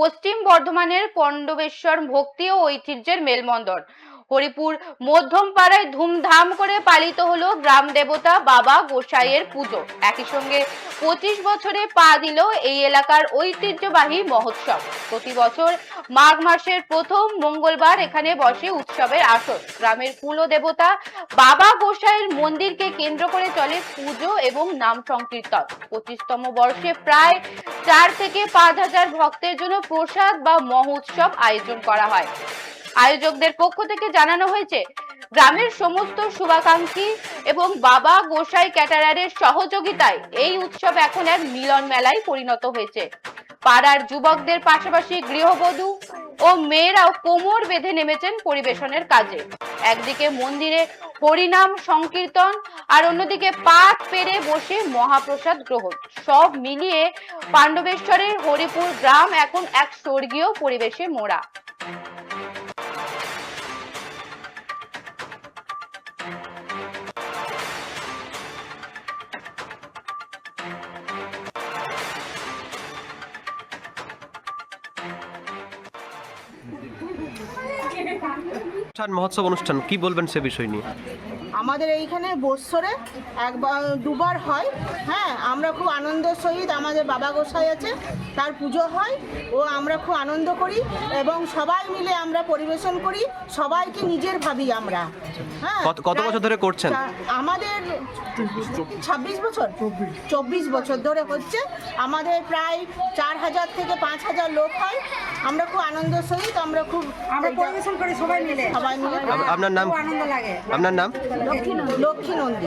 পশ্চিম বর্ধমানের পণ্ডবেশ্বর ভক্তি ও ঐতিহ্যের মেলবন্দর হরিপুর মধ্যম পাড়ায় ধুমধাম করে পালিত হলো গ্রাম দেবতা বাবা গোসাইয়ের পুজো। একই সঙ্গে পঁচিশ বছরে পা দিল এই এলাকার ঐতিহ্যবাহী মহোৎসব। প্রতি বছর মাঘ মাসের প্রথম মঙ্গলবার এখানে বসে উৎসবের আসর। গ্রামের কুলো দেবতা বাবা গোসাইয়ের মন্দিরকে কেন্দ্র করে চলে পুজো এবং নাম সংকীর্তন। পঁচিশতম বর্ষে প্রায় চার থেকে পাঁচ হাজার ভক্তের জন্য প্রসাদ বা মহোৎসব আয়োজন করা হয়। আয়োজকদের পক্ষ থেকে জানানো হয়েছে, গ্রামের সমস্ত শুভাকাঙ্ক্ষী এবং বাবা গোসাই ক্যাটারারের সহযোগিতায় এই উৎসব এখন এক মিলন মেলায় পরিণত হয়েছে। পাড়ার যুবকদের পাশাপাশি গৃহবধূ ও মেয়েরাও কোমর বেঁধে নেমেছেন পরিবেশনের কাজে। একদিকে মন্দিরে হরিনাম, সংকীর্তন আর অন্যদিকে পাঠ পেরে বসে মহাপ্রসাদ গ্রহণ। সব মিলিয়ে পাণ্ডবেশ্বরের হরিপুর গ্রাম এখন এক স্বর্গীয় পরিবেশে মোড়া। অনুষ্ঠান মহোৎসব অনুষ্ঠান কি বলবেন সে বিষয় নিয়ে? আমাদের এইখানে বৎসরে একবার দুবার হয়। হ্যাঁ আমরা খুব আনন্দের সহিত আমাদের বাবা গোসাই আছে তার পুজো হয় ও আমরা খুব আনন্দ করি এবং সবাই মিলে আমরা পরিবেশন করি সবাইকে নিজের ভাবি আমরা। হ্যাঁ কত- কত বছর ধরে করছেন? আমাদের ছাব্বিশ বছর? চব্বিশ বছর ধরে হচ্ছে। আমাদের প্রায় চার হাজার থেকে পাঁচ হাজার লোক হয়। আমরা খুব আনন্দ সহিত আমরা খুব আমরা পরিবেশন করি সবাই মিলে। সবাই মিলে। আপনার নাম? আনন্দ লাগে। আপনার নাম? লক্ষ্মী লক্ষ্মী নন্দী।